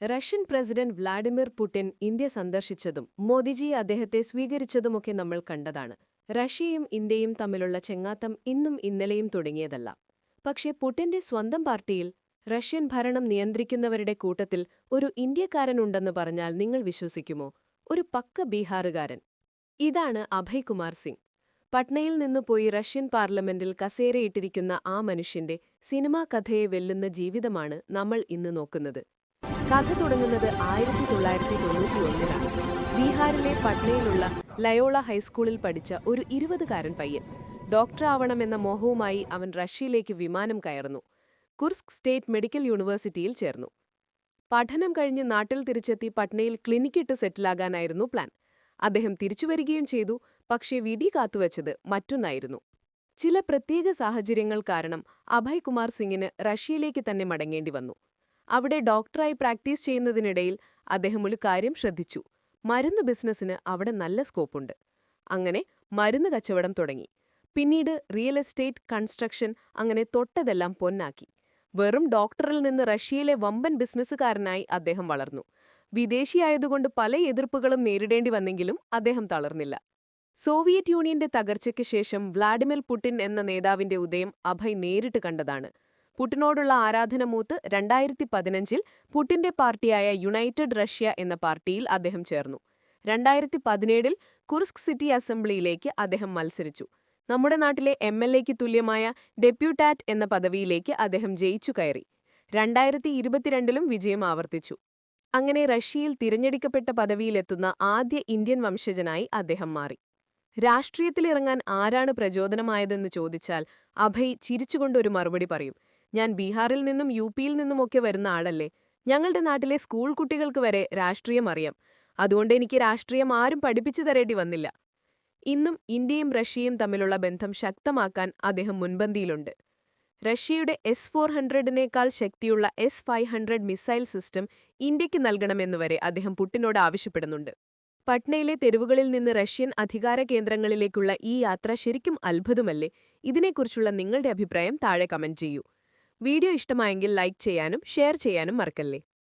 Russian president Vladimir Putin India സന്ദർശിച്ചതും Modiji അദ്ദേഹത്തെ സ്വീകരിച്ചതുമൊക്കെ നമ്മൾ കണ്ടതാണ്. റഷ്യയും ഇന്ത്യയും തമ്മിലുള്ള ചെങ്ങാത്തം ഇന്നും ഇന്നലെയും തുടങ്ങിയതല്ല. പക്ഷേ പുടിന്റെ സ്വന്തം പാർട്ടിയിൽ റഷ്യൻ ഭരണം നിയന്ത്രിക്കുന്നവരുടെ കൂട്ടത്തിൽ ഒരു ഇന്ത്യക്കാരനുണ്ടെന്ന് പറഞ്ഞാൽ നിങ്ങൾ വിശ്വസിക്കുമോ? ഒരു പക്ക ബീഹാറുകാരൻ. ഇതാണ് അഭയ് കുമാർ സിംഗ്. പട്നയിൽ നിന്ന് പോയി റഷ്യൻ പാർലമെന്റിൽ കസേരയിട്ടിരിക്കുന്ന ആ മനുഷ്യന്റെ സിനിമാ കഥയെ വെല്ലുന്ന ജീവിതമാണ് നമ്മൾ ഇന്ന് നോക്കുന്നത്. കഥ തുടങ്ങുന്നത് ആയിരത്തി തൊള്ളായിരത്തി തൊണ്ണൂറ്റി ഒന്നിലാണ് ബീഹാറിലെ പട്നയിലുള്ള ലയോള ഹൈസ്കൂളിൽ പഠിച്ച ഒരു ഇരുപതുകാരൻ പയ്യൻ. ഡോക്ടർ ഡോക്ടറാവണമെന്ന മോഹവുമായി അവൻ റഷ്യയിലേക്ക് വിമാനം കയറുന്നു. കുർസ്ക് സ്റ്റേറ്റ് മെഡിക്കൽ യൂണിവേഴ്സിറ്റിയിൽ ചേർന്നു. പഠനം കഴിഞ്ഞ് നാട്ടിൽ തിരിച്ചെത്തി പട്നയിൽ ക്ലിനിക്കിട്ട് സെറ്റിലാകാനായിരുന്നു പ്ലാൻ. അദ്ദേഹം തിരിച്ചു വരികയും ചെയ്തു പക്ഷേ വിടി കാത്തുവച്ചത് മറ്റൊന്നായിരുന്നു. ചില പ്രത്യേക സാഹചര്യങ്ങൾ കാരണം അഭയ് കുമാർ സിംഗിന് റഷ്യയിലേക്ക് തന്നെ മടങ്ങേണ്ടി വന്നു. അവിടെ ഡോക്ടറായി പ്രാക്ടീസ് ചെയ്യുന്നതിനിടയിൽ അദ്ദേഹം ഒരു കാര്യം ശ്രദ്ധിച്ചു. മരുന്ന് ബിസിനസ്സിന് അവിടെ നല്ല സ്കോപ്പുണ്ട്. അങ്ങനെ മരുന്ന് കച്ചവടം തുടങ്ങി. പിന്നീട് റിയൽ എസ്റ്റേറ്റ് കൺസ്ട്രക്ഷൻ അങ്ങനെ തൊട്ടതെല്ലാം പൊന്നാക്കി. വെറും ഡോക്ടറിൽ നിന്ന് റഷ്യയിലെ വമ്പൻ ബിസിനസ്സുകാരനായി അദ്ദേഹം വളർന്നു. വിദേശിയായതുകൊണ്ട് പല എതിർപ്പുകളും നേരിടേണ്ടി വന്നെങ്കിലും അദ്ദേഹം തളർന്നില്ല. സോവിയറ്റ് യൂണിയന്റെ തകർച്ചയ്ക്ക് ശേഷം വ്ളാഡിമിർ പുടിൻ എന്ന നേതാവിന്റെ ഉദയം അഭയ് നേരിട്ട് കണ്ടതാണ്. പുടിനോടുള്ള ആരാധന മൂത്ത് രണ്ടായിരത്തി പതിനഞ്ചിൽ പുടിന്റെ പാർട്ടിയായ യുണൈറ്റഡ് റഷ്യ എന്ന പാർട്ടിയിൽ അദ്ദേഹം ചേർന്നു. രണ്ടായിരത്തി പതിനേഴിൽ കുർസ്ക് സിറ്റി അസംബ്ലിയിലേക്ക് അദ്ദേഹം മത്സരിച്ചു. നമ്മുടെ നാട്ടിലെ എം എൽ എക്ക് തുല്യമായ ഡെപ്യൂട്ടാറ്റ് എന്ന പദവിയിലേക്ക് അദ്ദേഹം ജയിച്ചു കയറി. രണ്ടായിരത്തി ഇരുപത്തിരണ്ടിലും വിജയം ആവർത്തിച്ചു. അങ്ങനെ റഷ്യയിൽ തിരഞ്ഞെടുക്കപ്പെട്ട പദവിയിലെത്തുന്ന ആദ്യ ഇന്ത്യൻ വംശജനായി അദ്ദേഹം മാറി. രാഷ്ട്രീയത്തിലിറങ്ങാൻ ആരാണ് പ്രചോദനമായതെന്ന് ചോദിച്ചാൽ അഭയ് ചിരിച്ചുകൊണ്ടൊരു മറുപടി പറയും. ഞാൻ ബീഹാറിൽ നിന്നും യു പിയിൽ നിന്നുമൊക്കെ വരുന്ന ആളല്ലേ. ഞങ്ങളുടെ നാട്ടിലെ സ്കൂൾ കുട്ടികൾക്ക് വരെ രാഷ്ട്രീയം അറിയാം. അതുകൊണ്ട് എനിക്ക് രാഷ്ട്രീയം ആരും പഠിപ്പിച്ചു തരേണ്ടി വന്നില്ല. ഇന്നും ഇന്ത്യയും റഷ്യയും തമ്മിലുള്ള ബന്ധം ശക്തമാക്കാൻ അദ്ദേഹം മുൻപന്തിയിലുണ്ട്. റഷ്യയുടെ എസ് ഫോർ ഹൺഡ്രഡിനേക്കാൾ ശക്തിയുള്ള S five hundred missile system ഇന്ത്യയ്ക്ക് നൽകണമെന്നുവരെ അദ്ദേഹം പുട്ടിനോട് ആവശ്യപ്പെടുന്നുണ്ട്. പട്നയിലെ തെരുവുകളിൽ നിന്ന് റഷ്യൻ അധികാര കേന്ദ്രങ്ങളിലേക്കുള്ള ഈ യാത്ര ശരിക്കും അത്ഭുതമല്ലേ? ഇതിനെക്കുറിച്ചുള്ള നിങ്ങളുടെ അഭിപ്രായം താഴെ കമന്റ് ചെയ്യൂ. വീഡിയോ ഇഷ്ടമായെങ്കിൽ ലൈക്ക് ചെയ്യാനും ഷെയർ ചെയ്യാനും മറക്കല്ലേ?